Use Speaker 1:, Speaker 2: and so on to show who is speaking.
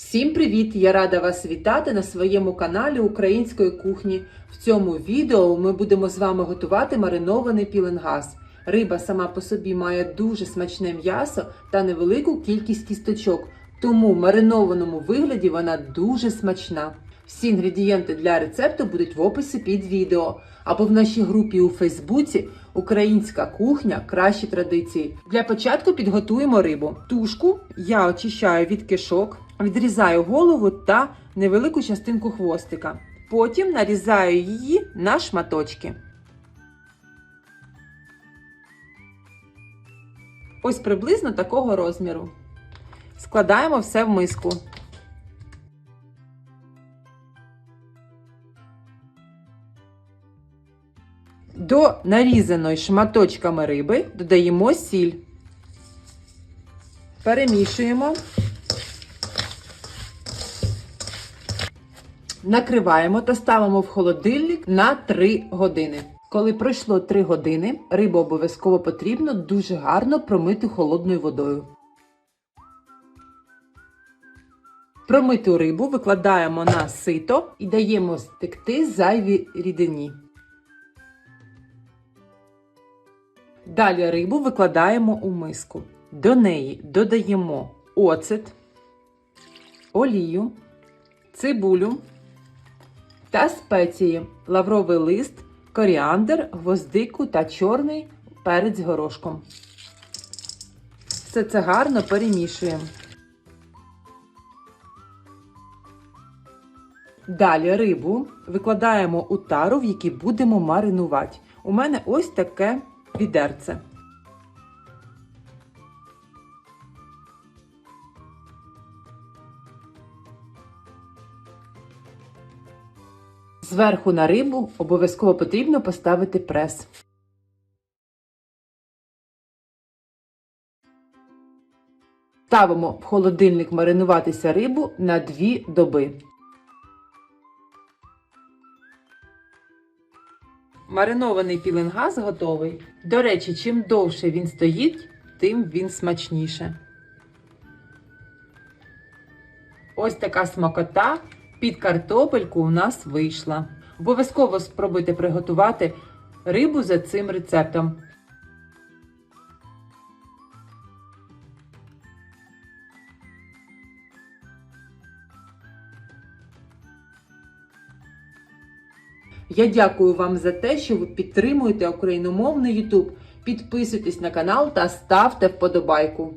Speaker 1: Всім привіт! Я рада вас вітати на своєму каналі Української кухні. В цьому відео ми будемо з вами готувати маринований піленгаз. Риба сама по собі має дуже смачне м'ясо та невелику кількість кісточок, тому в маринованому вигляді вона дуже смачна. Всі інгредієнти для рецепту будуть в описі під відео або в нашій групі у Фейсбуці Українська кухня кращі традиції. Для початку підготуємо рибу. Тушку я очищаю від кишок, відрізаю голову та невелику частинку хвостика. Потім нарізаю її на шматочки. Ось приблизно такого розміру. Складаємо все в миску. До нарізаної шматочками риби додаємо сіль. Перемішуємо. Накриваємо та ставимо в холодильник на 3 години. Коли пройшло 3 години, рибу обов'язково потрібно дуже гарно промити холодною водою. Промиту рибу викладаємо на сито і даємо стекти зайві рідині. Далі рибу викладаємо у миску. До неї додаємо оцет, олію, цибулю та спеції, лавровий лист, коріандр, гвоздику та чорний перець горошком. Все це гарно перемішуємо. Далі рибу викладаємо у тару, в якій будемо маринувати. У мене ось таке відерце. Зверху на рибу обов'язково потрібно поставити прес. Ставимо в холодильник маринуватися рибу на 2 доби. Маринований піленгаз готовий. До речі, чим довше він стоїть, тим він смачніше. Ось така смакота під картопельку у нас вийшла. Обов'язково спробуйте приготувати рибу за цим рецептом. Я дякую вам за те, що ви підтримуєте україномовний YouTube. Підписуйтесь на канал та ставте вподобайку.